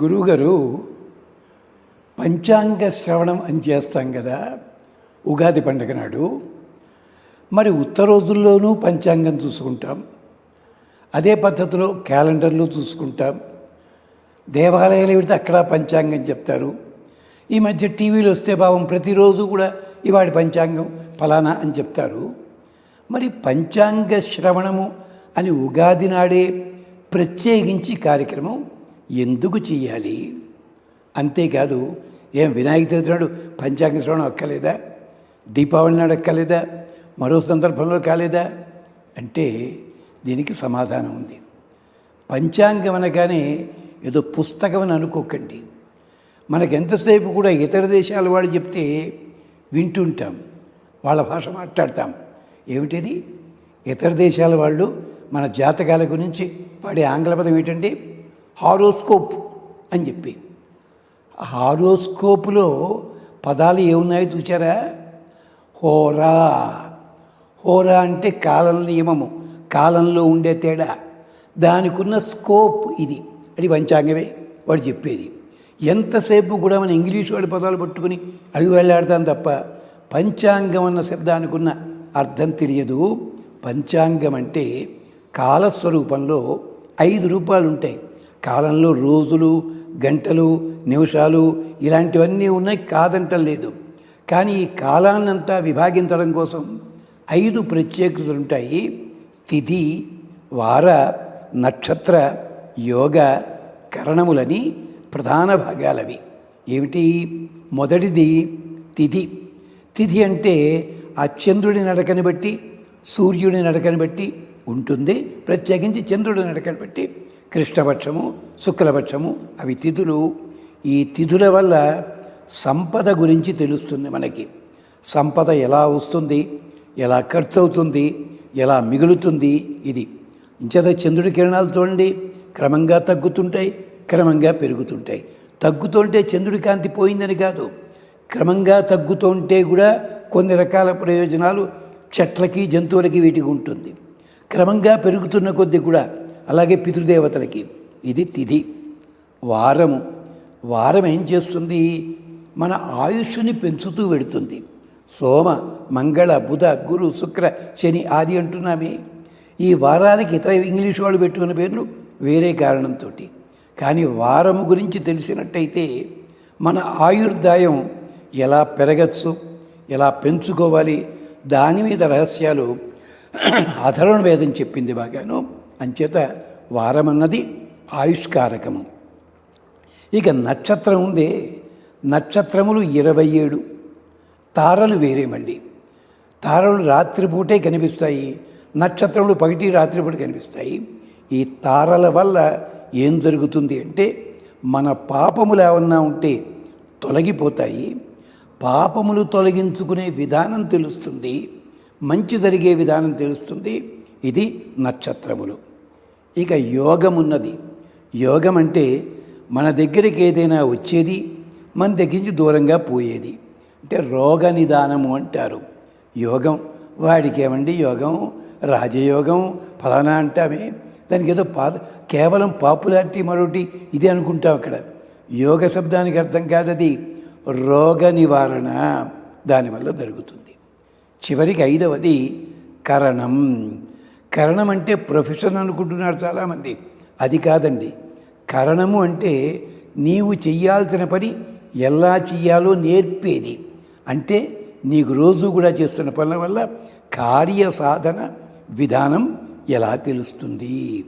గురువుగారు పంచాంగ శ్రవణం అని చేస్తాం కదా ఉగాది పండుగ నాడు. మరి ఉత్తర రోజుల్లోనూ పంచాంగం చూసుకుంటాం. అదే పద్ధతిలో క్యాలెండర్లు చూసుకుంటాం. దేవాలయాలు పెడితే అక్కడ పంచాంగం చెప్తారు. ఈ మధ్య టీవీలు వస్తే భావం ప్రతిరోజు కూడా ఇవాడి పంచాంగం ఫలానా అని చెప్తారు. మరి పంచాంగ శ్రవణము అని ఉగాది నాడే ప్రత్యేకించి కార్యక్రమం ఎందుకు చేయాలి అంతేకాదు ఏం వినాయక చవితి నాడు పంచాంగ శ్రవణం అక్కలేదా దీపావళి నాడు అక్కలేదా మరో సందర్భంలో కాలేదా? అంటే దీనికి సమాధానం ఉంది. పంచాంగం అనగానే ఏదో పుస్తకం అని అనుకోకండి. మనకు ఎంతసేపు కూడా ఇతర దేశాల వాళ్ళు చెప్తే వింటుంటాం. వాళ్ళ భాష మాట్లాడతాం. ఏమిటిది? ఇతర దేశాల వాళ్ళు మన జాతకాల గురించి వాడే ఆంగ్ల పదం ఏంటంటే హారోస్కోప్ అని చెప్పి. హారోస్కోప్లో పదాలు ఏమున్నాయో చూసారా హోరా. హోరా అంటే కాలం నియమము. కాలంలో ఉండే తేడా. దానికున్న స్కోప్ ఇది. అది పంచాంగమే. వాడు చెప్పేది. ఎంతసేపు కూడా మన ఇంగ్లీష్ వాడి పదాలు పట్టుకుని అవి వెళ్ళాడతాం తప్ప పంచాంగం అన్న శబ్దానికి ఉన్న అర్థం తెలియదు. పంచాంగం అంటే కాలస్వరూపంలో ఐదు రూపాలు ఉంటాయి కాలంలో రోజులు గంటలు నిమిషాలు ఇలాంటివన్నీ ఉన్నాయి కాదంటం లేదు. కానీ ఈ కాలాన్నంతా విభాగించడం కోసం ఐదు ప్రత్యేకతలు ఉంటాయి. తిథి వార నక్షత్ర యోగ కరణములని ప్రధాన భాగాలవి. ఏమిటి? మొదటిది తిథి. తిథి అంటే ఆ చంద్రుడి నడకని బట్టి సూర్యుడి నడకని బట్టి ఉంటుంది. ప్రత్యేకించి చంద్రుడి నడకని బట్టి. కృష్ణపక్షము శుక్లపక్షము అవి తిథులు. ఈ తిథుల వల్ల సంపద గురించి తెలుస్తుంది మనకి. సంపద ఎలా వస్తుంది ఎలా ఖర్చు అవుతుంది ఎలా మిగులుతుంది ఇది. ఇంచేత చంద్రుడి కిరణాలు చూడండి క్రమంగా తగ్గుతుంటాయి క్రమంగా పెరుగుతుంటాయి. తగ్గుతుంటే చంద్రుడి కాంతి పోయిందని కాదు. క్రమంగా తగ్గుతుంటే కూడా కొన్ని రకాల ప్రయోజనాలు చెట్లకి జంతువులకి వీటికి ఉంటుంది. క్రమంగా పెరుగుతున్న కొద్దీ కూడా అలాగే పితృదేవతలకి ఇది తిథి. వారము. వారం ఏం చేస్తుంది? మన ఆయుష్ని పెంచుతూ వెడుతుంది. సోమ మంగళ బుధ గురు శుక్ర శని ఆది అంటున్నామే. ఈ వారాలకి ఇతర ఇంగ్లీష్ వాళ్ళు పెట్టుకున్న పేర్లు వేరే కారణంతో కానీ వారము గురించి తెలిసినట్టయితే మన ఆయుర్దాయం ఎలా పెరగచ్చు ఎలా పెంచుకోవాలి దాని మీద రహస్యాలు అధర్వణ వేదం చెప్పింది బాగాను. అంచేత వారం అన్నది ఆయుష్కారకము. ఇక నక్షత్రం ఉందే నక్షత్రములు ఇరవై ఏడు తారలు వేరే మళ్ళీ. తారలు రాత్రిపూటే కనిపిస్తాయి నక్షత్రములు పగటి రాత్రిపూట కనిపిస్తాయి. ఈ తారల వల్ల ఏం జరుగుతుంది అంటే మన పాపములు ఏమన్నా ఉంటే తొలగిపోతాయి. పాపములు తొలగించుకునే విధానం తెలుస్తుంది మంచి జరిగే విధానం తెలుస్తుంది. ఇది నక్షత్రములు. ఇక యోగం ఉన్నది యోగం అంటే మన దగ్గరికి ఏదైనా వచ్చేది మన దగ్గర నుంచి దూరంగా పోయేది. అంటే రోగ నిదానము అంటారు. యోగం వాడికి ఏమండి యోగం? రాజయోగం ఫలానా అంటామే. దానికి ఏదో పా కేవలం పాపులారిటీ మరొకటి ఇది అనుకుంటాం అక్కడ. యోగ శబ్దానికి అర్థం కాదది. రోగ నివారణ దానివల్ల జరుగుతుంది. చివరికి ఐదవది కరణం. కరణం అంటే ప్రొఫెషన్ అనుకుంటున్నారు చాలామంది. అది కాదండి. కరణము అంటే నీవు చెయ్యాల్సిన పని ఎలా చెయ్యాలో నేర్పేది. అంటే నీకు రోజు కూడా చేస్తున్న పనుల వల్ల కార్య సాధన విధానం ఎలా తెలుస్తుంది?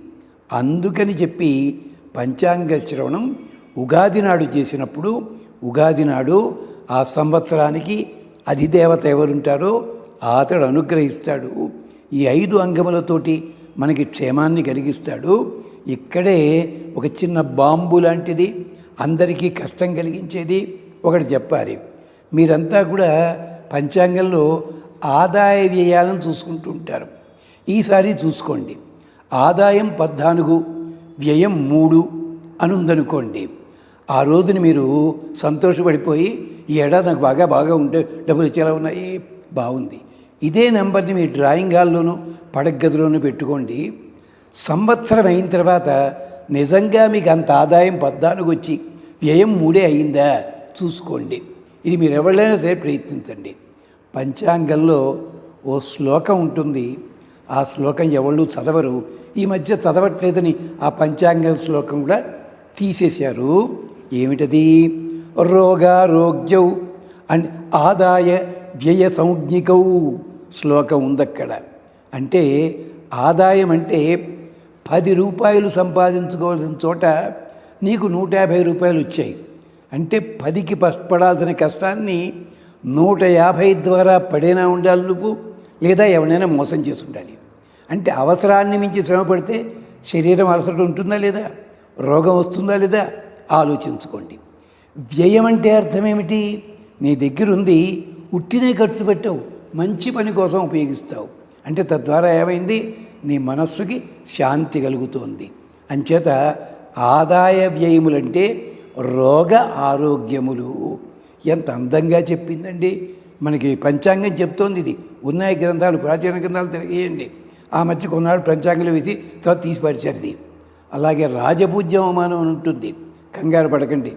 అందుకని చెప్పి పంచాంగ శ్రవణం ఉగాది నాడు చేసినప్పుడు ఉగాది నాడు ఆ సంవత్సరానికి అధిదేవత ఎవరుంటారో అతడు అనుగ్రహిస్తాడు. ఈ ఐదు అంగములతోటి మనకి క్షేమాన్ని కలిగిస్తాడు. ఇక్కడే ఒక చిన్న బాంబు లాంటిది అందరికీ కష్టం కలిగించేది ఒకటి చెప్పాలి. మీరంతా కూడా పంచాంగంలో ఆదాయ వ్యయాలను చూసుకుంటూ ఉంటారు. ఈసారి చూసుకోండి. ఆదాయం పద్నాలుగు వ్యయం మూడు అని ఉందనుకోండి ఆ రోజున మీరు సంతోషపడిపోయి ఈ ఏడాది నాకు బాగా బాగా ఉంటే డబ్బులు వచ్చేలా ఉన్నాయి. బాగుంది. ఇదే నెంబర్ని మీ డ్రాయింగ్ హాల్లోనూ పడగదిలోనూ పెట్టుకోండి. సంవత్సరం అయిన తర్వాత నిజంగా మీకు అంత ఆదాయం పద్నాలుగు వచ్చి వ్యయం మూడే అయిందా చూసుకోండి. ఇది మీరు ఎవరైనా సరే ప్రయత్నించండి. పంచాంగంలో ఓ శ్లోకం ఉంటుంది. ఆ శ్లోకం ఎవళ్ళు చదవరు. ఈ మధ్య చదవట్లేదని ఆ పంచాంగ శ్లోకం కూడా తీసేశారు. ఏమిటది? రోగారోగ్యౌ అండ్ ఆదాయ వ్యయ సంజ్ఞికౌ. శ్లోకం ఉందక్కడ. అంటే ఆదాయం అంటే పది రూపాయలు సంపాదించుకోవాల్సిన చోట నీకు నూట యాభై రూపాయలు వచ్చాయి. అంటే పదికి పడాల్సిన కష్టాన్ని నూట యాభై ద్వారా పడేనా ఉండాలి నువ్వు? లేదా ఎవరైనా మోసం చేసి ఉండాలి. అంటే అవసరాన్ని మించి శ్రమ పడితే శరీరం అలసట ఉంటుందా లేదా? రోగం వస్తుందా లేదా? ఆలోచించుకోండి. వ్యయం అంటే అర్థం ఏమిటి? నీ దగ్గర ఉంది ఉట్టినే ఖర్చు పెట్టావు. మంచి పని కోసం ఉపయోగిస్తావు. అంటే తద్వారా ఏమైంది? నీ మనస్సుకి శాంతి కలుగుతోంది. అంచేత ఆదాయ వ్యయములంటే రోగ ఆరోగ్యములు. ఎంత అందంగా చెప్పిందండి. మనకి పంచాంగం చెప్తోంది ఇది. ఉన్నాయి గ్రంథాలు ప్రాచీన గ్రంథాలు తిరిగేయండి. ఆ మధ్య కొన్నాడు పంచాంగం వేసి తర్వాత తీసిపరిచారు ఇది. అలాగే రాజపూజ్యం అవమానం అని ఉంటుంది. కంగారు పడకండి.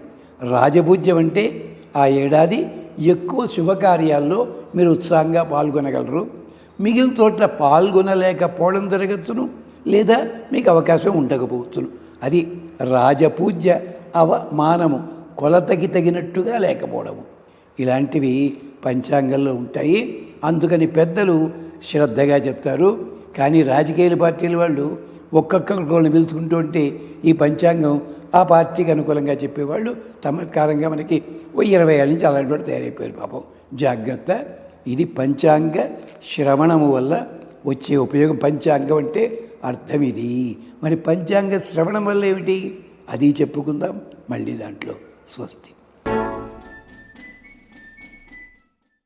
రాజపూజ్యం అంటే ఆ ఏడాది ఎక్కువ శుభకార్యాల్లో మీరు ఉత్సాహంగా పాల్గొనగలరు. మిగిలిన చోట్ల పాల్గొనలేకపోవడం జరగచ్చును లేదా మీకు అవకాశం ఉండకపోవచ్చును. అది రాజపూజ్య అవమానము కొలతకి తగినట్టుగా లేకపోవడము. ఇలాంటివి పంచాంగంలో ఉంటాయి. అందుకని పెద్దలు శ్రద్ధగా చెప్తారు. కానీ రాజకీయ పార్టీల వాళ్ళు ఒక్కొక్కరిని పిలుచుకుంటుంటే ఈ పంచాంగం ఆ పార్టీకి అనుకూలంగా చెప్పేవాళ్ళు. చమత్కారంగా మనకి ఓ ఇరవై ఏళ్ళ నుంచి అలాంటి వాడు తయారైపోయారు పాపం. జాగ్రత్త. ఇది పంచాంగ శ్రవణము వల్ల వచ్చే ఉపయోగం. పంచాంగం అంటే అర్థం ఇది. మరి పంచాంగ శ్రవణం వల్ల ఏమిటి? అది చెప్పుకుందాం. మళ్ళీ దాంట్లో స్వస్తి.